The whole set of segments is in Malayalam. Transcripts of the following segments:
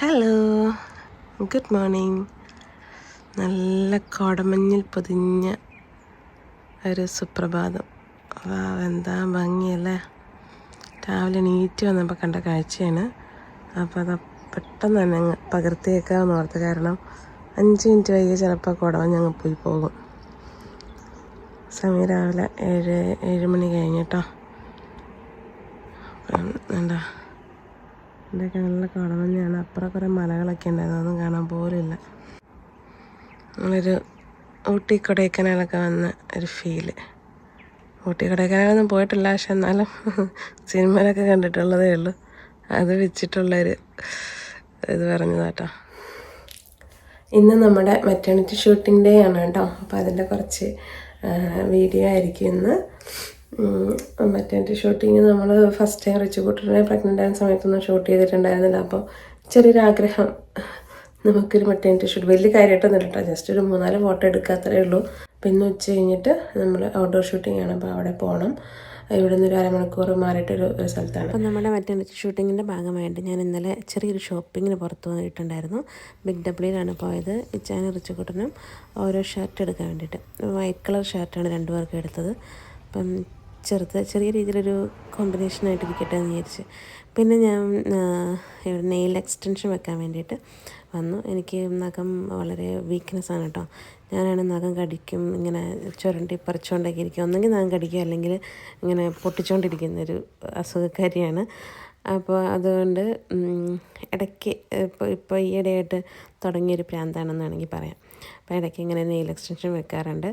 ഹലോ ഗുഡ് മോർണിംഗ് നല്ല കോടമഞ്ഞിൽ പൊതിഞ്ഞ ഒരു സുപ്രഭാതം. വാ എന്താ ഭംഗിയല്ലേ? രാവിലെ നീറ്റ് വന്നപ്പോൾ കണ്ട കാഴ്ചയാണ്. അപ്പോൾ അത് പെട്ടെന്ന് തന്നെ അങ്ങ് പകർത്തിയേക്കാമെന്ന് ഓർത്ത് കാരണം അഞ്ച് മിനിറ്റ് വൈകി ചിലപ്പോൾ കുടവഞ്ഞ് അങ്ങ് പോയി പോകും. സമയം രാവിലെ ഏഴ് ഏഴ് മണി കഴിഞ്ഞിട്ടോ. എന്താ? ഇതൊക്കെ നല്ല കുടമഞ്ഞാണ് അപ്പുറം കുറേ മലകളൊക്കെ ഉണ്ടായിരുന്നു. അതൊന്നും കാണാൻ പോലുമില്ല. നമ്മളൊരു ഊട്ടി കൊടൈക്കനാലൊക്കെ വന്ന ഒരു ഫീൽ ഊട്ടി കൊടൈക്കനാലൊന്നും പോയിട്ടില്ല. പക്ഷെ എന്നാലും സിനിമയിലൊക്കെ കണ്ടിട്ടുള്ളതേ ഉള്ളൂ. അത് വെച്ചിട്ടുള്ളൊരു ഇത് പറഞ്ഞതാട്ടോ. ഇന്ന് നമ്മുടെ മെറ്റേണിറ്റി ഷൂട്ടിംഗ് ഡേ ആണ് കേട്ടോ. അപ്പോൾ അതിന്റെ കുറച്ച് വീഡിയോ ആയിരിക്കും ഇന്ന്. മെറ്റേണിറ്റി ഷൂട്ടിങ് നമ്മൾ ഫസ്റ്റ് ടൈം റിച്ചു കൂട്ടറിനെ പ്രഗ്നന്റ് ആയ സമയത്തൊന്നും ഷൂട്ട് ചെയ്തിട്ടുണ്ടായിരുന്നില്ല. അപ്പോൾ ചെറിയൊരാഗ്രഹം. നമുക്കൊരു മെറ്റേണിറ്റി ഷൂട്ട് വലിയ കാര്യമായിട്ടൊന്നും കേട്ടോ. ജസ്റ്റ് ഒരു മൂന്നാൽ ഫോട്ടോ എടുക്കാത്തതേ ഉള്ളൂ. പിന്നെ ഉച്ച കഴിഞ്ഞിട്ട് നമ്മൾ ഔട്ട്ഡോർ ഷൂട്ടിംഗ് ആണ്. അപ്പോൾ അവിടെ പോകണം ഇവിടെ നിന്ന് ഒരു അരമണിക്കൂർ മാറിയിട്ടൊരു സ്ഥലത്താണ്. അപ്പോൾ നമ്മുടെ മറ്റേ ഷൂട്ടിങ്ങിന്റെ ഭാഗമായിട്ട് ഞാൻ ഇന്നലെ ചെറിയൊരു ഷോപ്പിങ്ങിന് പുറത്ത് പോയിട്ടുണ്ടായിരുന്നു. ബിഗ് ഡബ്ല്യൂയിലാണ് പോയത്. ഇച്ചാനും റിച്ചുകുട്ടനും ഓരോ ഷർട്ട് എടുക്കാൻ വേണ്ടിയിട്ട്. വൈറ്റ് കളർ ഷർട്ടാണ് രണ്ടുപേർക്കും എടുത്തത്. അപ്പം ചെറുത് ചെറിയ രീതിയിലൊരു കോമ്പിനേഷനായിട്ട് ഇരിക്കട്ടെ എന്ന് വിചാരിച്ച്. പിന്നെ ഞാൻ നെയിൽ എക്സ്റ്റൻഷൻ വെക്കാൻ വേണ്ടിയിട്ട് വന്നു. എനിക്ക് നഖം വളരെ വീക്ക്നെസ് ആണ് കേട്ടോ ഞാനാണ് നഖം കടിക്കും ഇങ്ങനെ ചുരണ്ടി പറിച്ചുകൊണ്ടൊക്കെ ഇരിക്കും. ഒന്നെങ്കിൽ നഖം കടിക്കും അല്ലെങ്കിൽ ഇങ്ങനെ പൊട്ടിച്ചുകൊണ്ടിരിക്കുന്നൊരു അസുഖക്കാരിയാണ്. അപ്പോൾ അതുകൊണ്ട് ഇടയ്ക്ക് ഇപ്പോൾ ഇപ്പോൾ ഈയിടെയായിട്ട് തുടങ്ങിയൊരു പ്രാന്താണെന്ന് വേണമെങ്കിൽ പറയാം. അപ്പോൾ ഇടയ്ക്ക് ഇങ്ങനെ നെയിൽ എക്സ്റ്റൻഷൻ വെക്കാറുണ്ട്.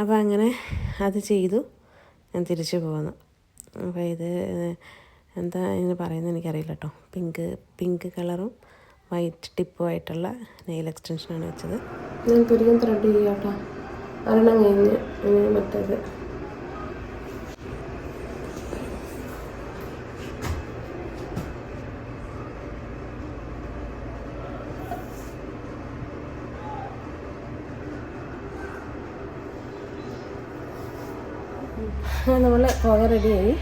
അപ്പോൾ അങ്ങനെ അത് ചെയ്തു. ഞാൻ തിരിച്ചു പോകുന്നു അപ്പോൾ ഇത് എന്താ ഇതിന് പറയുന്നത് എനിക്കറിയില്ല കേട്ടോ പിങ്ക് പിങ്ക് കളറും വൈറ്റ് ടിപ്പുമായിട്ടുള്ള നെയിൽ എക്സ്റ്റൻഷനാണ് വെച്ചത്. ഞാൻ ത്രെഡ് ചെയ്യാം കേട്ടോ ഒരെണ്ണം കഴിഞ്ഞ് ഇനി മറ്റേത് നമ്മൾ പോകാൻ റെഡിയായി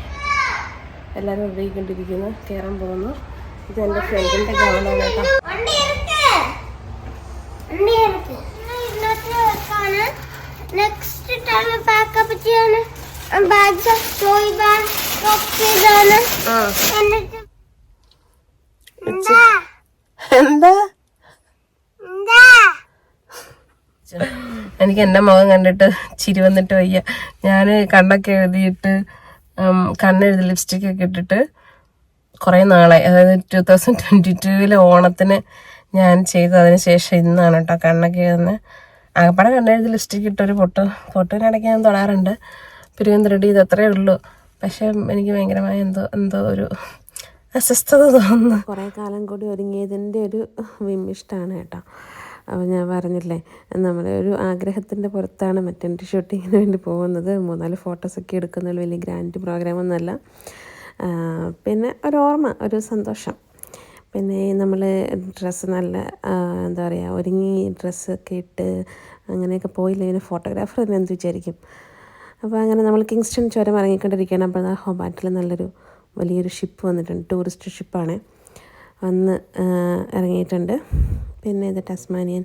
എല്ലാവരും റെഡി കണ്ടിരിക്കുന്നു കയറാൻ പോകുന്നു. ഇത് എന്റെ ഫ്രണ്ടിന്റെ ഗൗണാണ് കേട്ടോ. നെക്സ്റ്റ് ടൈം പാക്കപ്പ് ചെയ്യാണ് ബാഗ് ടോയ് ബാഗ് ചെയ്താണ് ആ. എന്നിട്ട് എന്താ എന്താ എന്താ? എനിക്ക് എന്റെ മുഖം കണ്ടിട്ട് ചിരി വന്നിട്ട് വയ്യ. ഞാൻ കണ്ണൊക്കെ എഴുതിയിട്ട് കണ്ണെഴുതി ലിപ്സ്റ്റിക് ഒക്കെ ഇട്ടിട്ട് കുറേ നാളായി. അതായത് ടു തൗസൻഡ് ട്വന്റി ടൂവിലെ ഓണത്തിന് ഞാൻ ചെയ്തതിന് ശേഷം ഇന്നാണ് കേട്ടോ കണ്ണൊക്കെ എഴുതുന്നത് ആകപ്പാടെ കണ്ണെഴുതി ലിപ്സ്റ്റിക്ക് ഇട്ടൊരു പൊട്ട് പൊട്ടിനിടയ്ക്ക് ഞാൻ തൊടാറുണ്ട്. പിരിവൻ ത്രെഡ് ഇത് ഉള്ളൂ. പക്ഷേ എനിക്ക് ഭയങ്കരമായ എന്തോ എന്തോ ഒരു അസ്വസ്ഥത തോന്നുന്നു. കുറേ കാലം കൂടി ഒരുങ്ങിയതിന്റെ ഒരു വിമിഷ്ടാണ് കേട്ടോ. അപ്പോൾ ഞാൻ പറഞ്ഞില്ലേ നമ്മൾ ഒരു ആഗ്രഹത്തിന്റെ പുറത്താണ് മറ്റേ ഷൂട്ടിങ്ങിന് വേണ്ടി പോകുന്നത്. മൂന്നാൽ ഫോട്ടോസൊക്കെ എടുക്കുന്ന വലിയ ഗ്രാൻഡ് പ്രോഗ്രാം ഒന്നുമല്ല. പിന്നെ ഒരു ഓർമ്മ ഒരു സന്തോഷം. പിന്നെ നമ്മൾ ഡ്രസ്സ് നല്ല എന്താ പറയുക ഒരുങ്ങി ഡ്രസ്സൊക്കെ ഇട്ട് അങ്ങനെയൊക്കെ പോയില്ലെങ്കിൽ ഫോട്ടോഗ്രാഫർ തന്നെ എന്ത് വിചാരിക്കും? അപ്പോൾ അങ്ങനെ നമ്മൾ കിങ്സ്റ്റൺ ചുരം ഇറങ്ങിക്കൊണ്ടിരിക്കുകയാണ്. അപ്പോൾ ആ ഹോബാറ്റിൽ നല്ലൊരു വലിയൊരു ഷിപ്പ് വന്നിട്ടുണ്ട് ടൂറിസ്റ്റ് ഷിപ്പാണ് വന്ന് ഇറങ്ങിയിട്ടുണ്ട്. പിന്നെ ഇത് ടസ്മാനിയൻ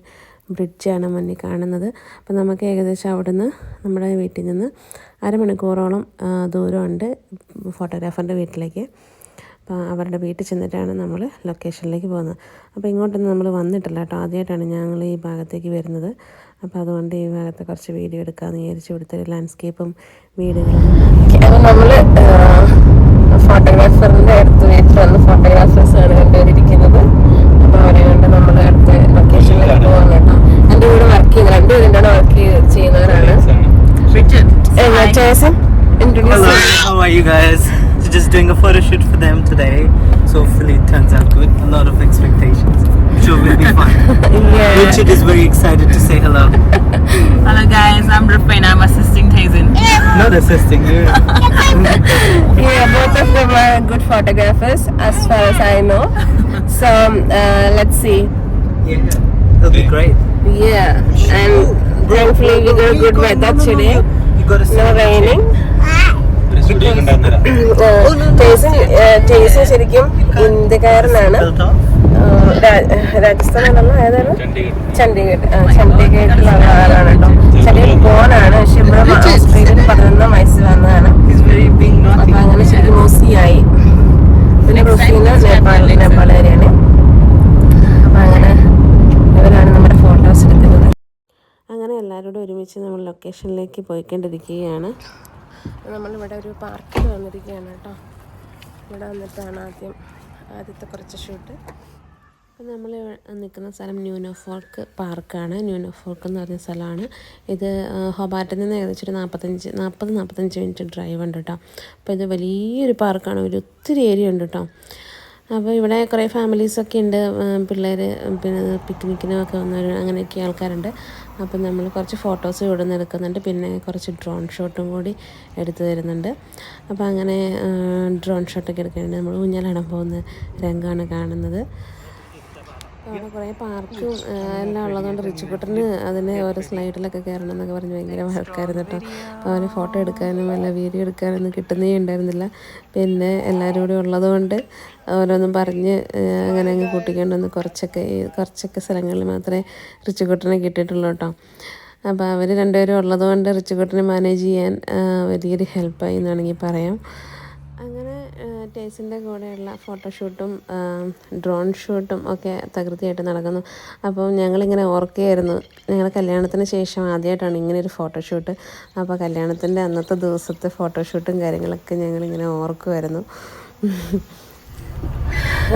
ബ്രിഡ്ജാണ് മുന്നിൽ കാണുന്നത്. അപ്പം നമുക്ക് ഏകദേശം അവിടുന്ന് നമ്മുടെ വീട്ടിൽ നിന്ന് അരമണിക്കൂറോളം ദൂരമുണ്ട് ഫോട്ടോഗ്രാഫറിന്റെ വീട്ടിലേക്ക്. അപ്പോൾ അവരുടെ വീട്ടിൽ ചെന്നിട്ടാണ് നമ്മൾ ലൊക്കേഷനിലേക്ക് പോകുന്നത്. അപ്പോൾ ഇങ്ങോട്ടൊന്നും നമ്മൾ വന്നിട്ടില്ല കേട്ടോ. ആദ്യമായിട്ടാണ് ഞങ്ങൾ ഈ ഭാഗത്തേക്ക് വരുന്നത്. അപ്പോൾ അതുകൊണ്ട് ഈ ഭാഗത്തെ കുറച്ച് വീഡിയോ എടുക്കാമെന്ന് വിചാരിച്ച് ഇവിടുത്തെ ലാൻഡ്സ്കേപ്പും വീടുകളും നമ്മൾ ഫോട്ടോഗ്രാഫറിന്റെ അടുത്ത് വീട്ടിൽ വന്ന് ഫോട്ടോഗ്രാഫേഴ്സ് ആണ് എന്റെ കൂടെ വർക്ക് ചെയ്യുന്ന രണ്ടുപേരും കൂടെ വർക്ക് ചെയ്യുന്നവരാണ് Jason Hello, introduce how are you guys? So just doing a photo shoot for them today. So hopefully it turns out good. A lot of expectations. Sure will be fun. Richard is very excited to say hello. Hello guys, I'm Rufina. I'm assisting Tazin. Not assisting you. Yeah, both of them are good photographers as far as I know. So uh, let's see. Yeah, It'll be great. Yeah, and thankfully we got good weather today. You got to No raining. Tyson Tyson ശരിക്കും ഇന്ത്യക്കാരനാണ്. രാജസ്ഥാനിലുള്ള ഏതാണ്? ചണ്ഡീഗഡ്. ചണ്ഡീഗഡിലുള്ള ആളാണ് കേട്ടോ ചണ്ഡീഗഡ് പോകാനാണ് പക്ഷെ ഇവിടെ ഓസ്ട്രേലിയയിൽ പതിനൊന്നാം വയസ്സിൽ വന്നതാണ്. അപ്പൊ അങ്ങനെ ശരിക്കും മോസിയായി. പിന്നെ റുഫീന നേപ്പാൾ നേപ്പാളുകാരിയാണ് അപ്പൊ അങ്ങനെ ഇവരാണ് നമ്മുടെ ഫോട്ടോസ് എടുക്കുന്നത് അങ്ങനെ എല്ലാവരോടും ഒരുമിച്ച് നമ്മൾ ലൊക്കേഷനിലേക്ക് പോയിക്കൊണ്ടിരിക്കുകയാണ്. നമ്മളിവിടെ ഒരു പാർക്കിൽ വന്നിരിക്കുകയാണ് കേട്ടോ. ഇവിടെ വന്നിട്ടാണ് ആദ്യം ആദ്യത്തെ കുറച്ച് ഷൂട്ട് അപ്പോൾ നമ്മൾ നിൽക്കുന്ന സ്ഥലം ന്യൂനോഫോർക്ക് പാർക്കാണ്. ന്യൂനോഫോർക്ക് എന്ന് പറഞ്ഞ സ്ഥലമാണ്. ഇത് ഹൊബാറ്റിൽ നിന്ന് ഏകദേശം ഒരു നാൽപ്പത്തഞ്ച് നാൽപ്പത് നാൽപ്പത്തഞ്ച് മിനിറ്റ് ഡ്രൈവ് ഉണ്ട് കേട്ടോ. അപ്പോൾ ഇത് വലിയൊരു പാർക്കാണ്. ഒരു ഒത്തിരി ഏരിയ ഉണ്ട് കേട്ടോ. അപ്പോൾ ഇവിടെ കുറേ ഫാമിലീസൊക്കെ ഉണ്ട്. പിള്ളേർ പിന്നെ പിക്നിക്കിനൊക്കെ വന്നവർ അങ്ങനെയൊക്കെ ആൾക്കാരുണ്ട്. അപ്പം നമ്മൾ കുറച്ച് ഫോട്ടോസ് ഇവിടെ നിന്ന് എടുക്കുന്നുണ്ട് പിന്നെ കുറച്ച് ഡ്രോൺ ഷോട്ടും കൂടി എടുത്തു തരുന്നുണ്ട്. അപ്പോൾ അങ്ങനെ ഡ്രോൺ ഷോട്ടൊക്കെ എടുക്കുന്നുണ്ട് നമ്മൾ ഊഞ്ഞാലാടാൻ പോകുന്ന രംഗമാണ് കാണുന്നത്. അവിടെ കുറേ പാർക്കും എല്ലാം ഉള്ളതുകൊണ്ട് റിച്ചുക്കുട്ടന് അതിന് ഓരോ സ്ലൈഡിലൊക്കെ കയറണം എന്നൊക്കെ പറഞ്ഞ് ഭയങ്കര വഴക്കായിരുന്നു കേട്ടോ. അപ്പോൾ അവന് ഫോട്ടോ എടുക്കാനും അല്ല വീഡിയോ എടുക്കാനൊന്നും കിട്ടുന്നേ ഉണ്ടായിരുന്നില്ല. പിന്നെ എല്ലാവരും കൂടി ഉള്ളതുകൊണ്ട് ഓരോന്നും പറഞ്ഞ് അങ്ങനെ അങ്ങ് കൂട്ടിക്കൊണ്ടുവന്ന് കുറച്ചൊക്കെ കുറച്ചൊക്കെ സ്ഥലങ്ങളിൽ മാത്രമേ റിച്ചുക്കുട്ടനെ കിട്ടിയിട്ടുള്ളൂ കേട്ടോ. അപ്പോൾ അവർ രണ്ടുപേരും ഉള്ളതുകൊണ്ട് റിച്ചുക്കുട്ടനെ മാനേജ് ചെയ്യാൻ വലിയൊരു ഹെൽപ്പായി എന്ന് വേണമെങ്കിൽ പറയാം. അങ്ങനെ ടേസിന്റെ കൂടെയുള്ള ഫോട്ടോഷൂട്ടും ഡ്രോൺ ഷൂട്ടും ഒക്കെ തകൃതിയായിട്ട് നടക്കുന്നു. അപ്പോൾ ഞങ്ങളിങ്ങനെ ഓർക്കുകയായിരുന്നു ഞങ്ങൾ കല്യാണത്തിന് ശേഷം ആദ്യമായിട്ടാണ് ഇങ്ങനെ ഒരു ഫോട്ടോഷൂട്ട്. അപ്പോൾ കല്യാണത്തിന്റെ അന്നത്തെ ദിവസത്തെ ഫോട്ടോഷൂട്ടും കാര്യങ്ങളൊക്കെ ഞങ്ങളിങ്ങനെ ഓർക്കുമായിരുന്നു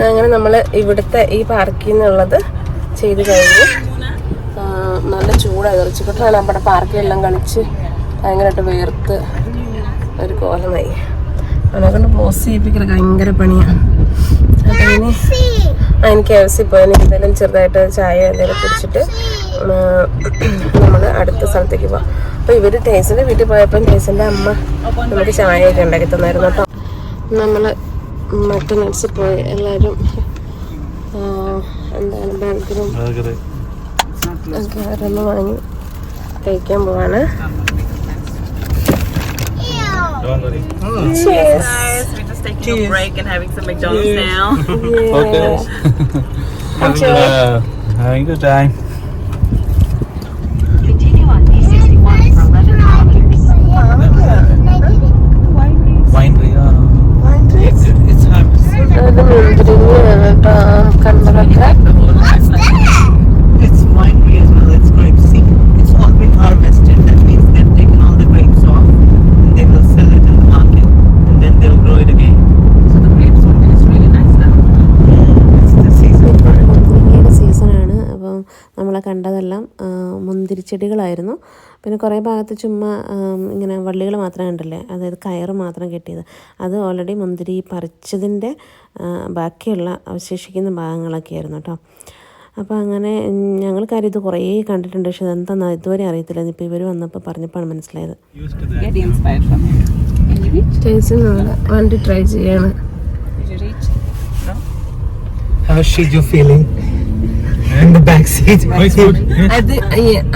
അങ്ങനെ നമ്മൾ ഇവിടുത്തെ ഈ പാർക്കിൽ നിന്നുള്ളത് ചെയ്ത് കഴിഞ്ഞു. നല്ല ചൂടായി ഇറച്ചിക്കൊട്ടാണ് നമ്മുടെ പാർക്കിലെല്ലാം കളിച്ച് ഭയങ്കരമായിട്ട് വേർത്ത് ഒരു കോലമായി. കൊണ്ട് പോസ് ചെയ്യിപ്പിക്കുന്നത് ഭയങ്കര പണിയാണ് അപ്പം ഇനി ആ എനിക്ക് എഫ് പോയാൽ എന്തെങ്കിലും ചെറുതായിട്ട് ചായ എന്തെങ്കിലും കുടിച്ചിട്ട് നമ്മൾ അടുത്ത സ്ഥലത്തേക്ക് പോവാം. അപ്പോൾ ഇവർ ടേസിന്റെ വീട്ടിൽ പോയപ്പം ടേസിന്റെ അമ്മ നമുക്ക് ചായയൊക്കെ ഉണ്ടാക്കി തന്നായിരുന്നു. കേട്ടോ നമ്മൾ മറ്റന്നാഴ്ച പോയി. എല്ലാവരും എന്താണ് ബർഗറും ഒക്കെ വാങ്ങി കഴിക്കാൻ പോവാണ്. Cheers. Guys, we're just taking a break and having some McDonald's now. Okay. having, having a good time. മുന്തിരിച്ചെടികളായിരുന്നു പിന്നെ കുറേ ഭാഗത്ത് ചുമ്മാ ഇങ്ങനെ വള്ളികൾ മാത്രം കണ്ടില്ലേ? അതായത് കയറ് മാത്രം കെട്ടിയത്. അത് ഓൾറെഡി മുന്തിരി പറിച്ചതിന്റെ ബാക്കിയുള്ള അവശേഷിക്കുന്ന ഭാഗങ്ങളൊക്കെ ആയിരുന്നു കേട്ടോ. അപ്പോൾ അങ്ങനെ ഞങ്ങൾക്കാരും കാര്യം ഇത് കുറേ കണ്ടിട്ടുണ്ട്. പക്ഷെ അതെന്താണെന്ന് ഇതുവരെ അറിയത്തില്ല ഇപ്പോൾ ഇവർ വന്നപ്പോൾ പറഞ്ഞപ്പോഴാണ് മനസ്സിലായത്. വണ്ടി ട്രൈ ചെയ്യാണ്. Did you feeling? In the back seat. Oh, it's good. അത്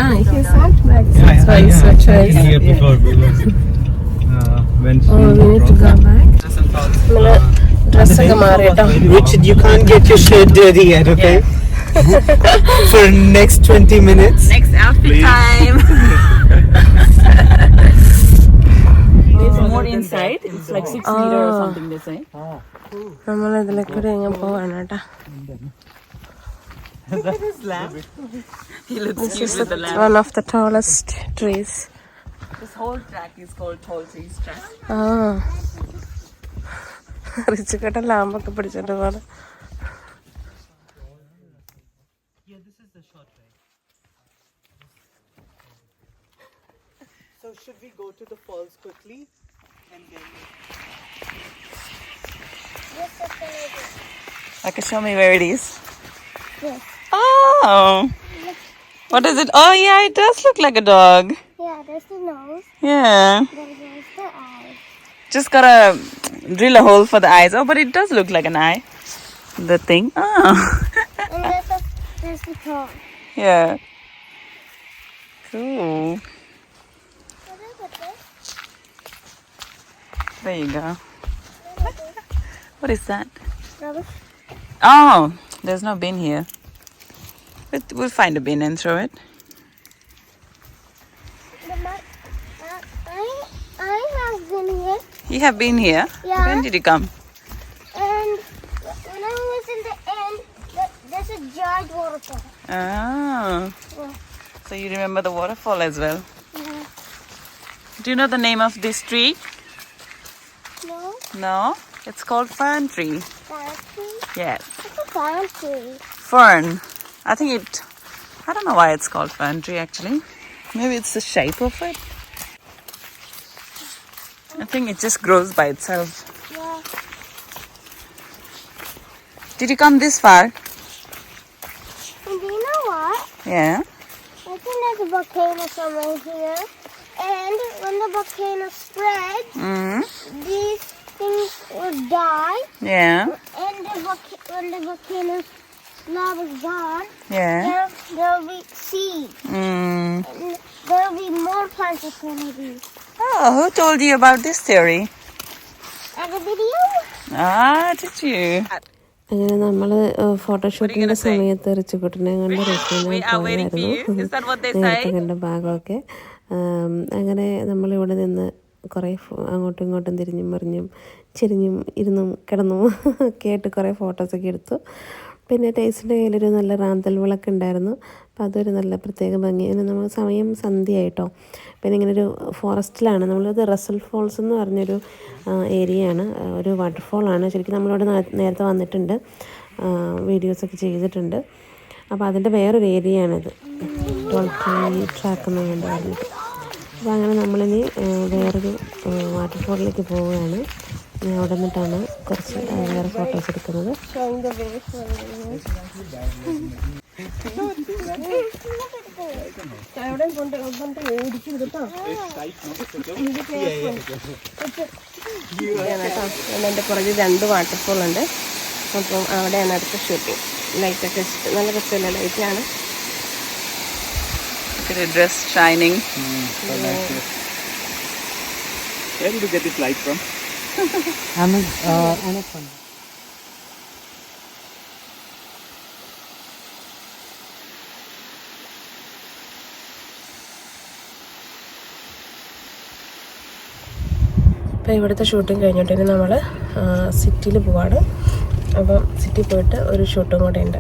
ആ his heart back so it's a choice Here before we was, uh, when Oh, we need to go back. നമ്മള് ഡ്രസ്സൊക്കെ മാറി കേട്ടോ Richard, you can't get your shirt dirty yet, okay? For next 20 minutes. Next outfit time. it's more inside. It's like six meter or something they say. നമ്മൾ ഇതിലെ കൂടെ ഞാൻ പോവാണ് കേട്ടോ He looks cute with the lamp. One of the tallest trees This whole track is called Tall Trees Track. ആ റിച്ചുകട്ട ലാമ്പൊക്കെ പിടിച്ചിട്ട് പോലെ So should we go to the falls quickly? And then Okay, show me where it is. Oh. What is it? Oh, yeah, it does look like a dog. Yeah, there's the nose, Yeah. then there's the eye. Just gotta drill a hole for the eyes. Oh, but it does look like an eye. The thing. Oh. And there's the, there's the tongue. yeah. Cool. What is it, this? There you go. What is that? Rubbish. Oh, There's no bin here. But we'll find a bin and throw it. I I have been here You have been here. Yeah. When did you come? and when I was in the end, there's a giant waterfall. Ah. Yeah. So you remember the waterfall as well. Yeah. Do you know the name of this tree? No, No. It's called fern tree. Fern tree? Yes. It's a fancy. Fern. I think it. I don't know why it's called fern tree actually. Maybe it's the shape of it. I think it just grows by itself. Yeah. Did you come this far? And do you know what? Yeah. I think there's a volcano somewhere here. And when the volcano spreads, Mm. these things will die. Yeah. Lava is gone, Yeah. there there'll be seeds. Mm. And there'll be more plants of be. Oh, who told you about this theory? At a video. Ah, did you? അങ്ങനെ നമ്മൾ ഫോട്ടോഷൂട്ടിന്റെ സമയത്ത് റിച്ചുകുട്ടനെ കൊണ്ട് restaurant are waiting for you. Is that what they നേരത്തെ say? കണ്ട ഭാഗമൊക്കെ അങ്ങനെ നമ്മളിവിടെ നിന്ന് കുറേ അങ്ങോട്ടും ഇങ്ങോട്ടും തിരിഞ്ഞും മറിഞ്ഞും ചെരിഞ്ഞും ഇരുന്നും കിടന്നും കേട്ട് കുറേ ഫോട്ടോസൊക്കെ എടുത്തു പിന്നെ ടേസ്റ്റിന്റെ കയ്യിലൊരു നല്ല റാന്തൽ വിളക്ക് ഉണ്ടായിരുന്നു. അപ്പോൾ അതൊരു നല്ല പ്രത്യേക ഭംഗി. പിന്നെ നമ്മൾ സമയം സന്ധ്യയായിട്ടോ. പിന്നെ ഇങ്ങനെ ഒരു ഫോറസ്റ്റിലാണ്. നമ്മളത് റസൽ ഫോൾസ് എന്ന് പറഞ്ഞൊരു ഏരിയയാണ്. ഒരു വാട്ടർഫോളാണ്. ശരിക്കും നമ്മളിവിടെ നേരത്തെ വന്നിട്ടുണ്ട്. വീഡിയോസൊക്കെ ചെയ്തിട്ടുണ്ട്. അപ്പോൾ അതിന്റെ വേറൊരു ഏരിയയാണിത്. ട്വൽത്ത് ട്രാക്ക് എന്ന് പറഞ്ഞിട്ട് അപ്പോൾ അങ്ങനെ നമ്മളിനി വേറൊരു വാട്ടർഫോളിലേക്ക് പോവുകയാണ്. ഞാൻ അവിടെ നിന്നിട്ടാണ് കുറച്ച് വേറെ ഫോട്ടോസ് എടുക്കുന്നത്. കേട്ടോ. എന്റെ പുറകിൽ രണ്ട് വാട്ടർഫോൾ ഉണ്ട്. അപ്പം അവിടെയാണ് അടുത്ത ഷൂട്ടിങ് ലൈറ്റൊക്കെ നല്ല രസമില്ല ലൈറ്റാണ് dress shining. Where did you get this light from? അപ്പോൾ ഇവിടുത്തെ ഷൂട്ടിങ് കഴിഞ്ഞിട്ട് ഇനി നമ്മൾ സിറ്റിയിൽ പോവാണ്. അപ്പം സിറ്റി പോയിട്ട് ഒരു ഷൂട്ടും കൂടെ ഉണ്ട്.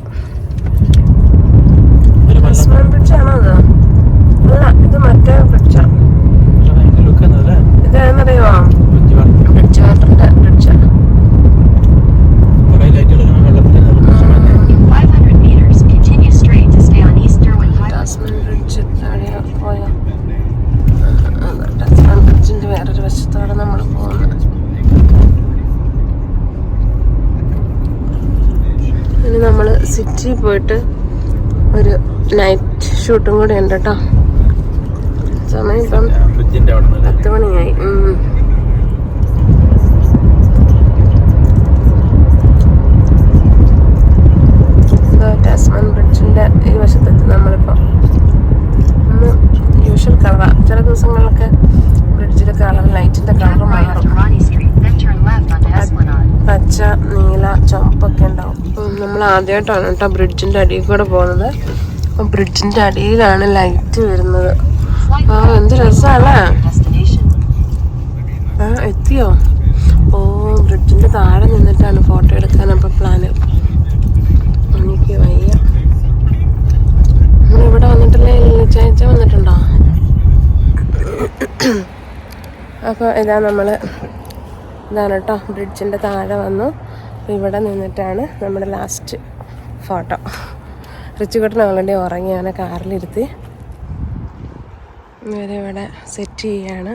ബ്രിഡ്ജാണോ അത്? അല്ല ഇത് മറ്റേ ബ്രിഡ്ജാണ് Look at that. ഇതെന്നറിയോ ബ്രിഡ്ജ് വാട്ടറിന്റെ ബ്രിഡ്ജാണ് കുറേ ലൈറ്റുകൾ വെള്ളത്തിൽ In 500 meters, continue straight to stay on East Derwent Highway. Tasman bridge എവിടെയാ പോയോ അതെ ടാസ്മൻ ബ്രിഡ്ജിന്റെ വേറൊരു വശത്തോടെ നമ്മൾ പോകുന്നത് ഇനി നമ്മൾ സിറ്റിയിൽ പോയിട്ട് ഒരു നൈറ്റ് ഷൂട്ടും കൂടെ ഉണ്ട് കേട്ടോ സമയം ഇപ്പം പത്ത് മണിയായി. ആദ്യമായിട്ടാണ് കേട്ടോ ബ്രിഡ്ജിന്റെ അടിയിൽ കൂടെ പോകുന്നത്. ബ്രിഡ്ജിന്റെ അടിയിലാണ് ലൈറ്റ് വരുന്നത്. ആ എന്ത് രസമല്ലേ ആ എത്തിയോ? ഓ ബ്രിഡ്ജിന്റെ താഴെ നിന്നിട്ടാണ് ഫോട്ടോ എടുക്കാൻ അപ്പൊ പ്ലാന് എനിക്ക് വയ്യ. ഇവിടെ വന്നിട്ടില്ലേ? ചേച്ച വന്നിട്ടുണ്ടോ? അപ്പോൾ ഇതാ നമ്മൾ ഇതാണ് കേട്ടോ ബ്രിഡ്ജിന്റെ താഴെ വന്നു. അപ്പോൾ ഇവിടെ നിന്നിട്ടാണ് നമ്മുടെ ലാസ്റ്റ് ഫോട്ടോ റിച്ചുകുട്ടൻ ഓൾറെഡി ഉറങ്ങി അവനെ കാറിലിരുത്തി ഇവരെ ഇവിടെ സെറ്റ് ചെയ്യാണ്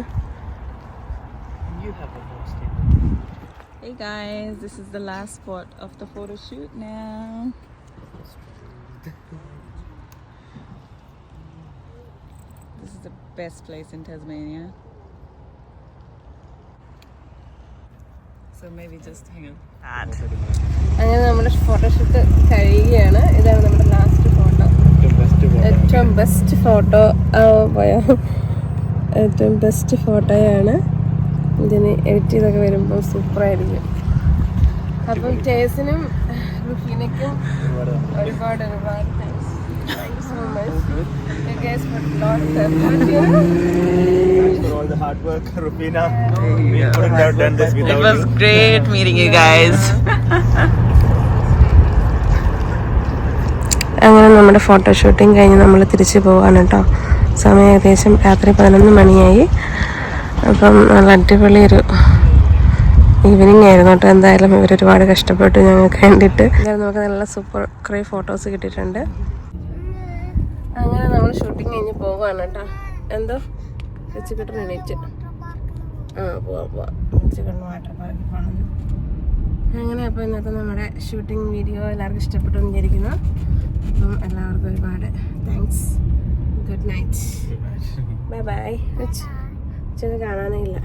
Hey guys, this is the last spot of the photo shoot now. This is the best place in Tasmania. So maybe just hang on. അങ്ങനെ നമ്മുടെ ഫോട്ടോഷൂട്ട് കഴിയുകയാണ്. ഇതാണ് നമ്മുടെ ലാസ്റ്റ് ഫോട്ടോ ഏറ്റവും ബെസ്റ്റ് ഫോട്ടോ പോയോ? ഏറ്റവും ബെസ്റ്റ് ഫോട്ടോയാണ് ഇതിന് എഡിറ്റ് ചെയ്തൊക്കെ വരുമ്പോൾ സൂപ്പറായിരിക്കും അപ്പം ടേസിനും റുഫീനയ്ക്കും ഒരുപാട് ഒരുപാട് thanks thank you so much you guys for here. For all the hard work, Rupina. We couldn't have done this It without was you. great meeting you guys. അങ്ങനെ നമ്മുടെ ഫോട്ടോഷൂട്ടിങ് കഴിഞ്ഞ് നമ്മൾ തിരിച്ചു പോകാൻ കേട്ടോ സമയം ഏകദേശം രാത്രി പതിനൊന്ന് മണിയായി അപ്പം നല്ല അടിപൊളി ഒരു ഈവനിങ് ആയിരുന്നു കേട്ടോ എന്തായാലും ഇവർ ഒരുപാട് കഷ്ടപ്പെട്ടു ഞങ്ങൾക്ക് വേണ്ടിയിട്ട് നമുക്ക് നല്ല സൂപ്പർ കുറേ ഫോട്ടോസ് കിട്ടിയിട്ടുണ്ട് അങ്ങനെ നമ്മൾ ഷൂട്ടിങ് കഴിഞ്ഞ് പോവാണ് കേട്ടോ. എന്തോ? വെച്ചിട്ട് എണീറ്റ് ആ പോവാം പോവാം. വെച്ചിട്ട് വാട്ടർ പാർക്കിൽ പോകണം അങ്ങനെ അപ്പോൾ ഇന്നത്തെ നമ്മുടെ ഷൂട്ടിംഗ് വീഡിയോ എല്ലാവർക്കും ഇഷ്ടപ്പെട്ടു വിചാരിക്കുന്നു. അപ്പം എല്ലാവർക്കും ഒരുപാട് thanks good night bye bye ഉച്ച കാണാനേ ഇല്ല.